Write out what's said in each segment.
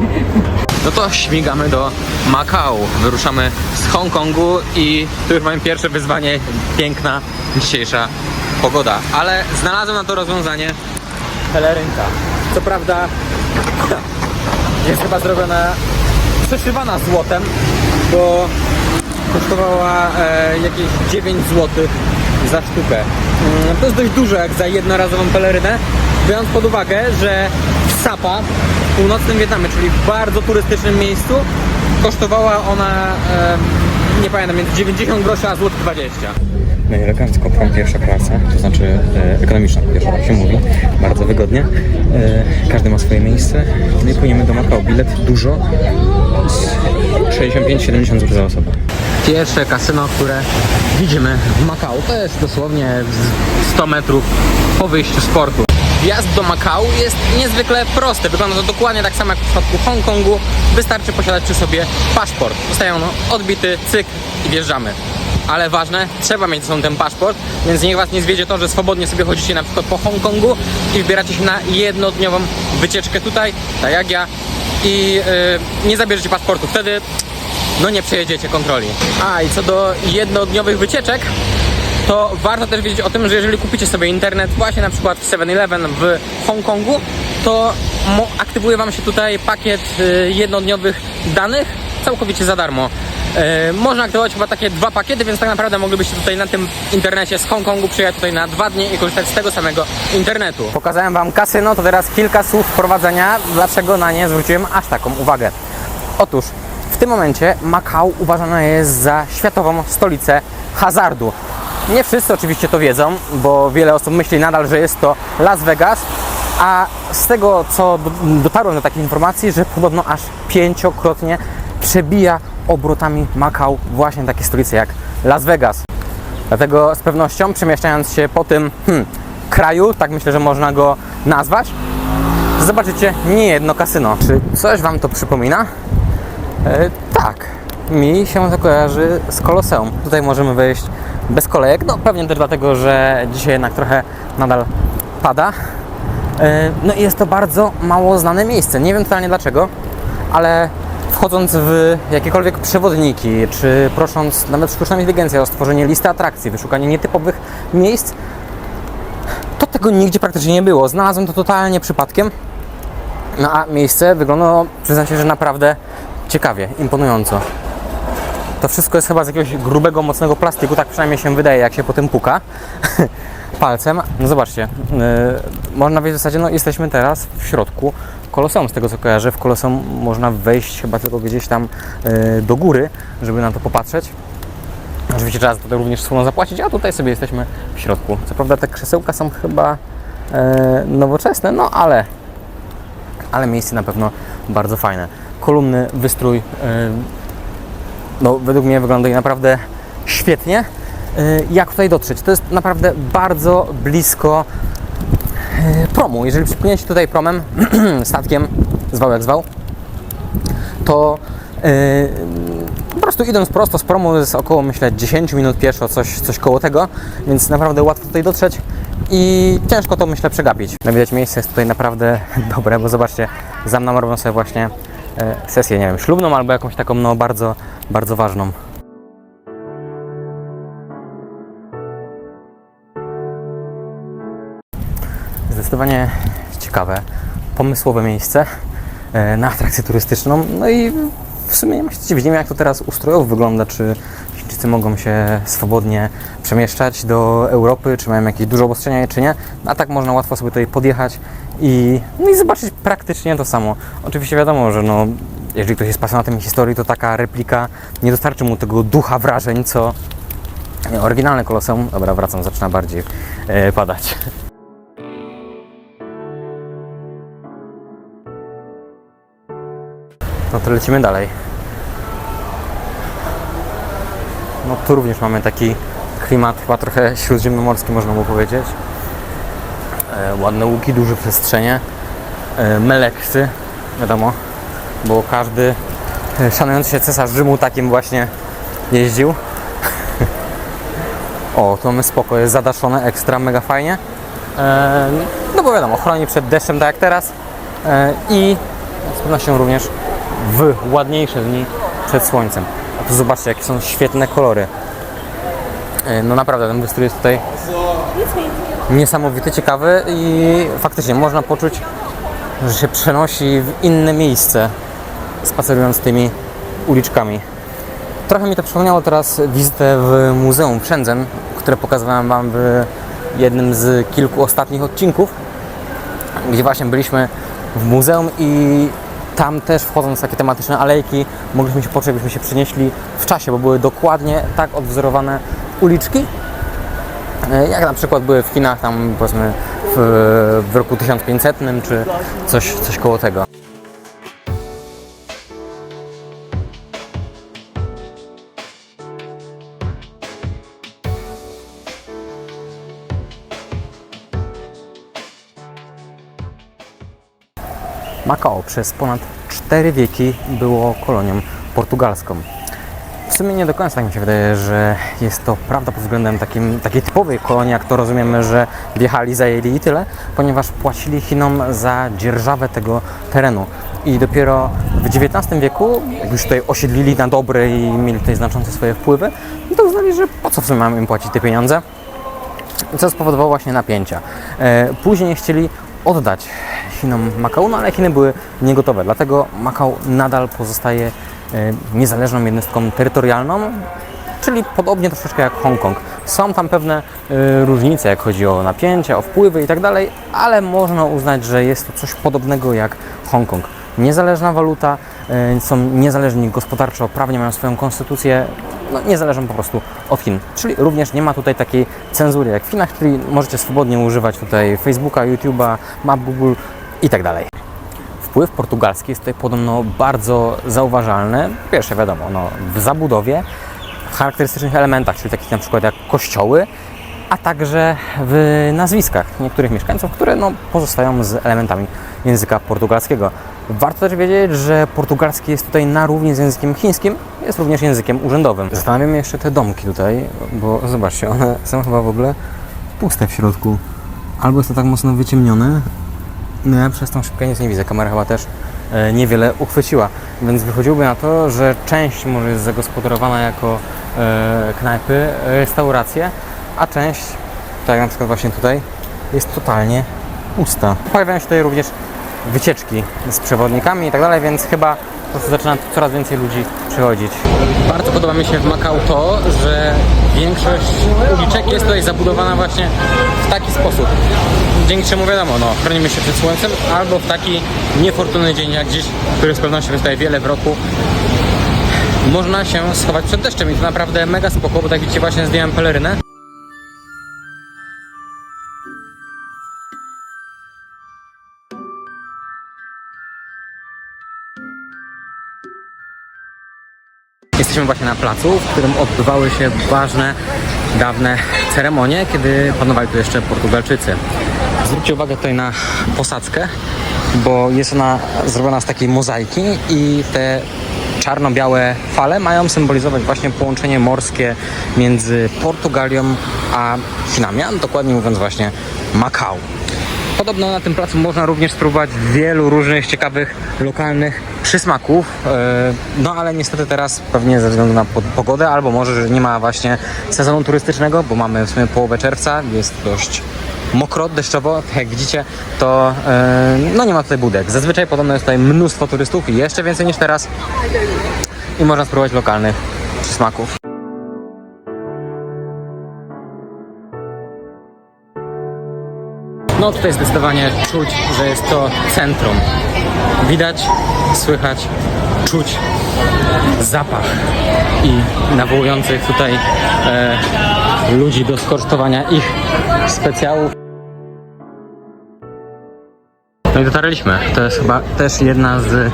No to śmigamy do Makao. Wyruszamy z Hongkongu i tu już mamy pierwsze wyzwanie. Piękna dzisiejsza pogoda. Ale znalazłem na to rozwiązanie pelerynka. Co prawda jest chyba zrobiona, przeszywana złotem, bo kosztowała e, jakieś 9 zł za sztukę. Mm, To jest dość dużo jak za jednorazową pelerynę, biorąc pod uwagę, że Sapa, północnym Wietnamie, czyli w bardzo turystycznym miejscu, kosztowała ona, e, nie pamiętam, między 90 groszy a złoty 20. No i elegancko, prom pierwsza klasa, to znaczy e, ekonomiczna pierwsza, tak się mówi, bardzo wygodnie. E, każdy ma swoje miejsce. No i płyniemy do Macao. Bilet dużo, 65-70 zł za osobę. Pierwsze kasyno, które widzimy w Macao, to jest dosłownie z 100 metrów po wyjściu z portu. Wjazd do Macao jest niezwykle prosty. Wygląda to dokładnie tak samo jak w przypadku Hongkongu. Wystarczy posiadać przy sobie paszport. Zostaje on odbity, cyk i wjeżdżamy. Ale ważne, trzeba mieć ze sobą ten paszport, więc niech was nie zwiedzie to, że swobodnie sobie chodzicie na przykład po Hongkongu i wybieracie się na jednodniową wycieczkę tutaj, tak jak ja, i yy, nie zabierzecie paszportu. Wtedy no nie przejedziecie kontroli. A i co do jednodniowych wycieczek, to warto też wiedzieć o tym, że jeżeli kupicie sobie internet właśnie na przykład w 7-Eleven w Hongkongu, to aktywuje Wam się tutaj pakiet y, jednodniowych danych całkowicie za darmo. Y, można aktywować chyba takie dwa pakiety, więc tak naprawdę moglibyście tutaj na tym internecie z Hongkongu przyjechać tutaj na dwa dni i korzystać z tego samego internetu. Pokazałem Wam kasyno, to teraz kilka słów wprowadzenia, dlaczego na nie zwróciłem aż taką uwagę. Otóż w tym momencie Macau uważana jest za światową stolicę hazardu. Nie wszyscy oczywiście to wiedzą, bo wiele osób myśli nadal, że jest to Las Vegas, a z tego co do- dotarłem do takiej informacji, że podobno aż pięciokrotnie przebija obrotami Macau właśnie takie stolice jak Las Vegas. Dlatego z pewnością przemieszczając się po tym hmm, kraju, tak myślę, że można go nazwać, zobaczycie niejedno kasyno. Czy coś Wam to przypomina? E, tak, mi się to kojarzy z Koloseum. Tutaj możemy wejść bez kolejek, no pewnie też dlatego, że dzisiaj jednak trochę nadal pada. E, no i jest to bardzo mało znane miejsce. Nie wiem totalnie dlaczego, ale wchodząc w jakiekolwiek przewodniki, czy prosząc nawet sztuczną inteligencję o stworzenie listy atrakcji, wyszukanie nietypowych miejsc, to tego nigdzie praktycznie nie było. Znalazłem to totalnie przypadkiem. No a miejsce wyglądało, przyznam się, że naprawdę ciekawie, imponująco. To wszystko jest chyba z jakiegoś grubego, mocnego plastiku, tak przynajmniej się wydaje, jak się po tym puka palcem. No zobaczcie, yy, można powiedzieć w zasadzie, no jesteśmy teraz w środku koloseum, z tego co kojarzę. W koloseum można wejść chyba tylko gdzieś tam yy, do góry, żeby na to popatrzeć. Oczywiście trzeba za to również słono zapłacić, a tutaj sobie jesteśmy w środku. Co prawda te krzesełka są chyba e, nowoczesne, no ale, ale miejsce na pewno bardzo fajne. Kolumny, wystrój, e, no według mnie wygląda naprawdę świetnie. E, jak tutaj dotrzeć? To jest naprawdę bardzo blisko e, promu. Jeżeli przypłyniecie tutaj promem, statkiem, zwał jak zwał, to yy, po prostu idąc prosto z promu jest około myślę 10 minut pieszo, coś, coś koło tego, więc naprawdę łatwo tutaj dotrzeć i ciężko to myślę przegapić. No widać miejsce jest tutaj naprawdę dobre, bo zobaczcie, za mną robią sobie właśnie sesję, nie wiem, ślubną albo jakąś taką no bardzo, bardzo ważną. Zdecydowanie ciekawe, pomysłowe miejsce e, na atrakcję turystyczną. No i w sumie nie ma się dziwić, nie wiem jak to teraz ustrojowo wygląda, czy Chińczycy mogą się swobodnie przemieszczać do Europy, czy mają jakieś duże obostrzenia, czy nie. A tak można łatwo sobie tutaj podjechać i, no i zobaczyć praktycznie to samo. Oczywiście wiadomo, że no, jeżeli ktoś jest pasjonatem historii, to taka replika nie dostarczy mu tego ducha wrażeń, co oryginalne koloseum. Dobra, wracam, zaczyna bardziej e, padać. No to lecimy dalej. No tu również mamy taki klimat chyba trochę śródziemnomorski można mu powiedzieć. E, ładne łuki, duże przestrzenie. E, meleksy, wiadomo, bo każdy e, szanujący się cesarz Rzymu takim właśnie jeździł. o, to mamy spoko, jest zadaszone ekstra, mega fajnie. No bo wiadomo, chroni przed deszczem tak jak teraz. I z pewnością również w ładniejsze dni przed słońcem. A tu zobaczcie, jakie są świetne kolory. No naprawdę, ten wystrój jest tutaj niesamowity, ciekawy i faktycznie można poczuć, że się przenosi w inne miejsce, spacerując tymi uliczkami. Trochę mi to przypomniało teraz wizytę w Muzeum Przędzem, które pokazywałem Wam w jednym z kilku ostatnich odcinków, gdzie właśnie byliśmy w muzeum i tam też wchodząc w takie tematyczne alejki mogliśmy się poczuć, jakbyśmy się przenieśli w czasie, bo były dokładnie tak odwzorowane uliczki, jak na przykład były w Chinach tam powiedzmy w, w roku 1500 czy coś, coś koło tego. Makao przez ponad 4 wieki było kolonią portugalską. Sumie nie do końca tak mi się wydaje, że jest to prawda pod względem takim, takiej typowej kolonii, jak to rozumiemy, że wjechali, zajęli i tyle, ponieważ płacili Chinom za dzierżawę tego terenu. I dopiero w XIX wieku, jak już tutaj osiedlili na dobre i mieli tutaj znaczące swoje wpływy, no to uznali, że po co w sumie mamy im płacić te pieniądze, co spowodowało właśnie napięcia. E, Później chcieli oddać Chinom Makao, no ale Chiny były niegotowe, dlatego Makao nadal pozostaje niezależną jednostką terytorialną, czyli podobnie troszeczkę jak Hongkong. Są tam pewne e, różnice, jak chodzi o napięcia, o wpływy i tak ale można uznać, że jest to coś podobnego jak Hongkong. Niezależna waluta, e, są niezależni gospodarczo, prawnie mają swoją konstytucję, no, nie zależą po prostu od Chin. Czyli również nie ma tutaj takiej cenzury jak w Chinach, czyli możecie swobodnie używać tutaj Facebooka, YouTube'a, Map Google i tak. Wpływ portugalski jest tutaj podobno bardzo zauważalny. Pierwsze wiadomo, no, w zabudowie, w charakterystycznych elementach, czyli takich na przykład jak kościoły, a także w nazwiskach niektórych mieszkańców, które no, pozostają z elementami języka portugalskiego. Warto też wiedzieć, że portugalski jest tutaj na równi z językiem chińskim, jest również językiem urzędowym. Zastanawiam się jeszcze te domki tutaj, bo zobaczcie, one są chyba w ogóle puste w środku. Albo jest to tak mocno wyciemnione, no ja przez tą szybkę nic nie widzę, kamera chyba też e, niewiele uchwyciła, więc wychodziłoby na to, że część może jest zagospodarowana jako e, knajpy, restauracje, a część, tak jak na przykład właśnie tutaj, jest totalnie pusta. Pojawiają się tutaj również wycieczki z przewodnikami i tak dalej, więc chyba po prostu zaczyna coraz więcej ludzi przychodzić. Bardzo podoba mi się w Makao to, że większość uliczek jest tutaj zabudowana właśnie w taki sposób. Dzięki czemu wiadomo, no, chronimy się przed słońcem, albo w taki niefortunny dzień jak dziś, który z pewnością tutaj wiele w roku, można się schować przed deszczem i to naprawdę mega spoko, bo tak widzicie właśnie zdjąłem pelerynę. Jesteśmy właśnie na placu, w którym odbywały się ważne, dawne ceremonie, kiedy panowali tu jeszcze Portugalczycy. Zwróćcie uwagę tutaj na posadzkę, bo jest ona zrobiona z takiej mozaiki i te czarno-białe fale mają symbolizować właśnie połączenie morskie między Portugalią a Chinami, a dokładnie mówiąc właśnie Makao. Podobno na tym placu można również spróbować wielu różnych ciekawych lokalnych przysmaków. e, No ale niestety teraz pewnie ze względu na po- pogodę, albo może, że nie ma właśnie sezonu turystycznego, bo mamy w sumie połowę czerwca, jest dość mokro, deszczowo, tak jak widzicie, to e, no nie ma tutaj budek. Zazwyczaj podobno jest tutaj mnóstwo turystów i jeszcze więcej niż teraz i można spróbować lokalnych przysmaków. No tutaj zdecydowanie czuć, że jest to centrum. Widać, słychać, czuć zapach i nawołujących tutaj e, ludzi do skosztowania ich specjałów. I dotarliśmy. To jest chyba też jedna z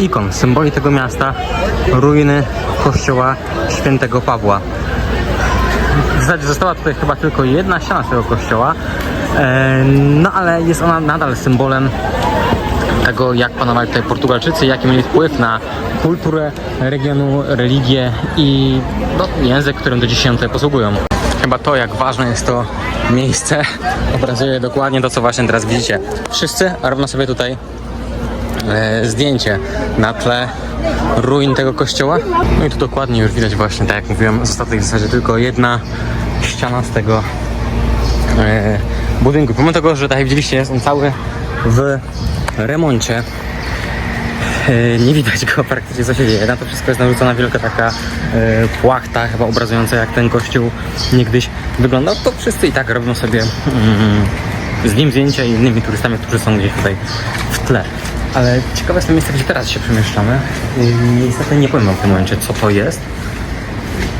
ikon, symboli tego miasta. Ruiny kościoła świętego Pawła. W zasadzie została tutaj chyba tylko jedna ściana tego kościoła, e, no ale jest ona nadal symbolem tego, jak panowali tutaj Portugalczycy, jaki mieli wpływ na kulturę regionu, religię i no, język, którym do dziś się tutaj posługują. Chyba to, jak ważne jest to miejsce, obrazuje dokładnie to, co właśnie teraz widzicie. Wszyscy równo sobie tutaj e, zdjęcie na tle ruin tego kościoła. No i tu dokładnie już widać właśnie, tak jak mówiłem, została w zasadzie tylko jedna ściana z tego e, budynku. Pomimo tego, że tak jak widzieliście jest on cały w remoncie, nie widać go praktycznie co się dzieje. Na to wszystko jest narzucona wielka taka e, płachta, chyba obrazująca jak ten kościół niegdyś wyglądał. To wszyscy i tak robią sobie mm, z nim zdjęcia i innymi turystami, którzy są gdzieś tutaj w tle. Ale ciekawe jest to miejsce, gdzie teraz się przemieszczamy. Niestety nie powiem w tym momencie, co to jest.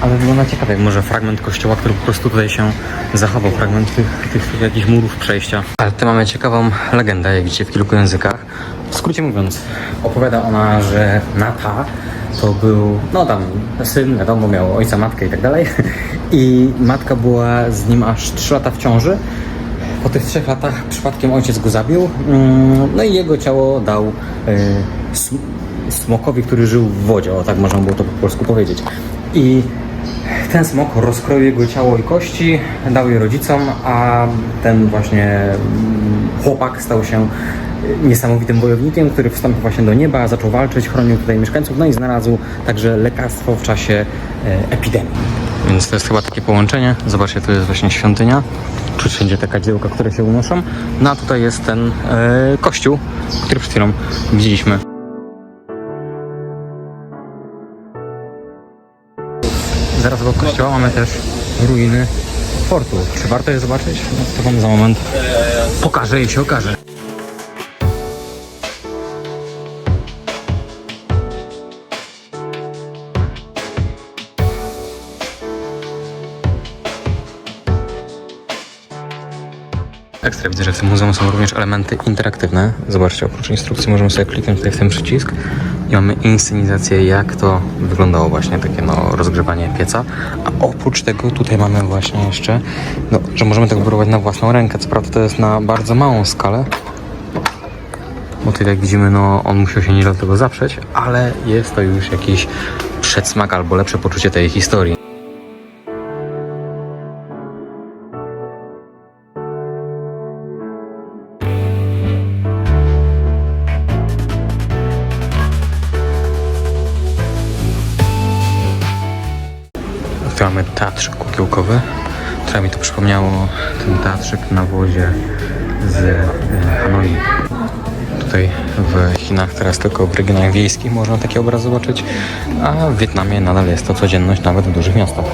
Ale wygląda ciekawie, jak może fragment kościoła, który po prostu tutaj się zachował, fragment tych, tych, tych jakichś murów przejścia. Ale tu mamy ciekawą legendę, jak widzicie, w kilku językach. W skrócie mówiąc, opowiada ona, że Nata to był, no tam, syn, wiadomo, miał ojca, matkę i tak dalej. I matka była z nim aż 3 lata w ciąży. Po tych trzech latach przypadkiem ojciec go zabił, mm, no i jego ciało dał sm- smokowi, który żył w wodzie, o tak można było to po polsku powiedzieć. I ten smok rozkroił jego ciało i kości, dał je rodzicom, a ten właśnie mm, chłopak stał się niesamowitym wojownikiem, który wstąpił właśnie do nieba, zaczął walczyć, chronił tutaj mieszkańców, no i znalazł także lekarstwo w czasie e, epidemii. Więc to jest chyba takie połączenie. Zobaczcie, tu jest właśnie świątynia. Czuć wszędzie te kadzidełka, które się unoszą. No a tutaj jest ten e, kościół, który przed chwilą widzieliśmy. Zaraz obok kościoła mamy też ruiny fortu. Czy warto je zobaczyć? No, to wam za moment pokażę i się okaże. Ekstra widzę, że w tym muzeum są również elementy interaktywne. Zobaczcie, oprócz instrukcji możemy sobie kliknąć tutaj w ten przycisk i mamy inscenizację, jak to wyglądało właśnie takie no, rozgrzewanie pieca. A oprócz tego tutaj mamy właśnie jeszcze, no, że możemy tego wyrobić na własną rękę. Co prawda to jest na bardzo małą skalę, bo tutaj jak widzimy, no on musiał się nieźle do tego zaprzeć, ale jest to już jakiś przedsmak albo lepsze poczucie tej historii. Teraz tylko w regionach wiejskich można taki obraz zobaczyć, a w Wietnamie nadal jest to codzienność nawet w dużych miastach.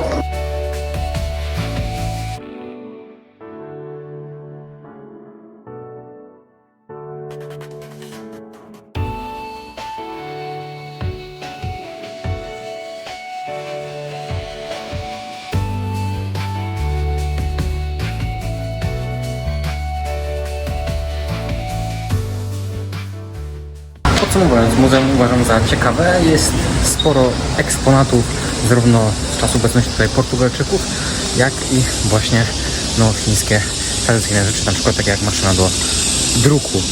Ciekawe. Jest sporo eksponatów zarówno z czasu obecności tutaj Portugalczyków, jak i właśnie no, chińskie tradycyjne rzeczy, na przykład takie jak maszyna do druku.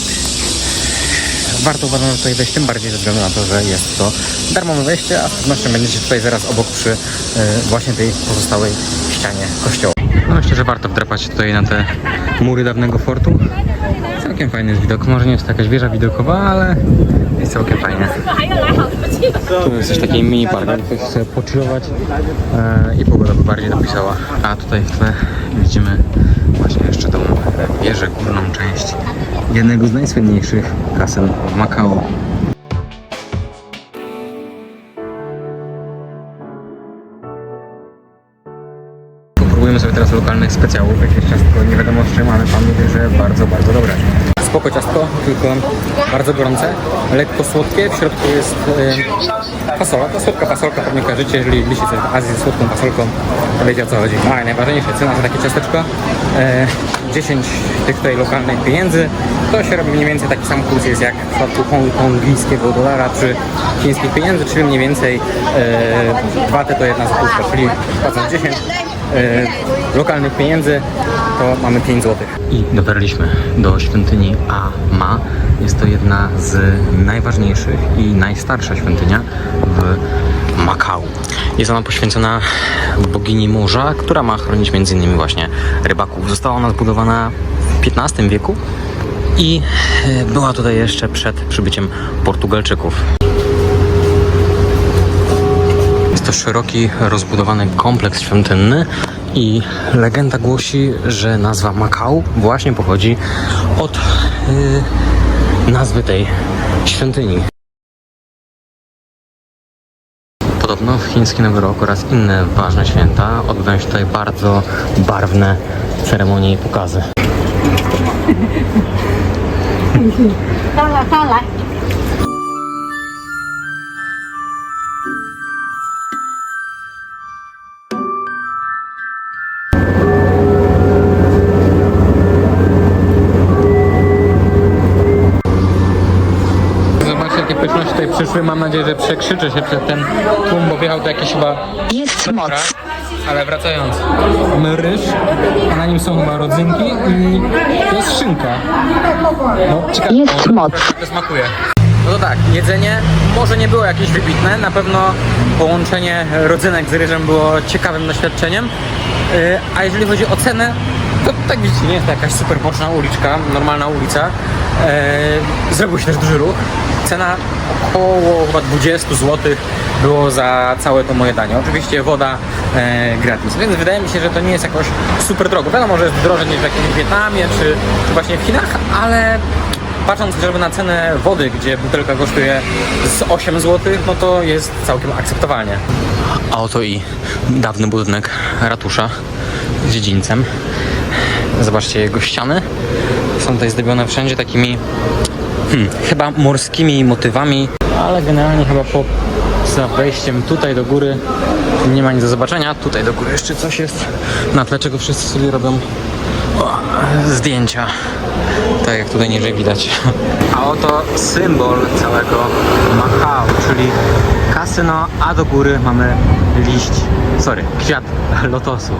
Warto uważam tutaj wejść, tym bardziej ze względu na to, że jest to darmowe wejście, a z pewnością będziecie tutaj zaraz obok przy e, właśnie tej pozostałej ścianie kościoła. No myślę, że warto wdrapać tutaj na te mury dawnego fortu. Całkiem fajny jest widok. Może nie jest to jakaś wieża widokowa, ale jest całkiem fajnie. Tu jest też taki mini park, ktoś chce pochillować e, i pogoda by bardziej dopisała. A tutaj w tle widzimy właśnie jeszcze tą wieżę, górną część jednego z najsłynniejszych kasen w Makao. Teraz lokalnych specjałów, jakieś ciastko, nie wiadomo z czym, ale pan mówi, że bardzo, bardzo dobre. Spoko ciastko, tylko bardzo gorące, lekko słodkie, w środku jest e, fasola, to słodka fasolka, pewnie kojarzycie, jeżeli byliście coś w Azji z słodką fasolką, to wiecie o co chodzi. No, ale najważniejsze cena za takie ciasteczko, e, 10 tych tutaj lokalnych pieniędzy, to się robi mniej więcej taki sam kurs jest jak w przypadku hong- kongijskiego dolara czy chińskich pieniędzy, czyli mniej więcej e, 2 te to jedna złotówka, czyli płacąc 10 e, lokalnych pieniędzy, to mamy 5 zł. I dotarliśmy do świątyni Ama. Jest to jedna z najważniejszych i najstarsza świątynia w Makao. Jest ona poświęcona bogini morza, która ma chronić m.in. właśnie rybaków. Została ona zbudowana w XV wieku I e, była tutaj jeszcze przed przybyciem Portugalczyków to szeroki, rozbudowany kompleks świątynny i legenda głosi, że nazwa Makao właśnie pochodzi od y, nazwy tej świątyni. Podobno w chiński Nowy Rok oraz inne ważne święta odbywają się tutaj bardzo barwne ceremonie i pokazy. 上来上来。 przyszły. Mam nadzieję, że przekrzyczę się przed ten tłum, bo wjechał tu jakiś chyba Jest moc. Ale wracając, mamy ryż, a na nim są chyba rodzynki i to jest szynka. No, ciekawe, Jest może moc. To smakuje. No to tak, jedzenie może nie było jakieś wybitne, na pewno połączenie rodzynek z ryżem było ciekawym doświadczeniem, Yy, a jeżeli chodzi o cenę, to tak widzicie, nie jest to jakaś super boczna uliczka, normalna ulica. Yy, Zrobił się też duży ruch. Cena około chyba 20 zł było za całe to moje danie. Oczywiście woda e, gratis, więc wydaje mi się, że to nie jest jakoś super drogo. Wiadomo, że jest drożej niż w jakimś Wietnamie czy, czy właśnie w Chinach, ale patrząc chociażby na cenę wody, gdzie butelka kosztuje z 8 zł, no to jest całkiem akceptowalnie. A oto i dawny budynek ratusza z dziedzińcem. Zobaczcie jego ściany. Są tutaj zdobione wszędzie takimi hmm, chyba morskimi motywami, ale generalnie chyba po za wejściem tutaj do góry nie ma nic do zobaczenia. Tutaj do góry jeszcze coś jest, na tle czego wszyscy sobie robią o, zdjęcia. Tak jak tutaj niżej widać. A oto symbol całego Macau, czyli kasyno, a do góry mamy liść, sorry, kwiat lotosu.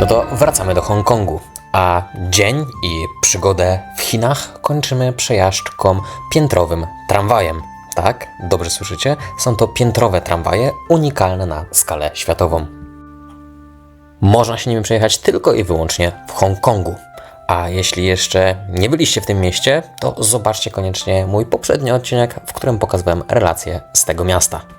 No to wracamy do Hongkongu. A dzień i przygodę w Chinach kończymy przejażdżką piętrowym tramwajem. Tak, dobrze słyszycie? Są to piętrowe tramwaje unikalne na skalę światową. Można się nimi przejechać tylko i wyłącznie w Hongkongu. A jeśli jeszcze nie byliście w tym mieście, to zobaczcie koniecznie mój poprzedni odcinek, w którym pokazywałem relacje z tego miasta.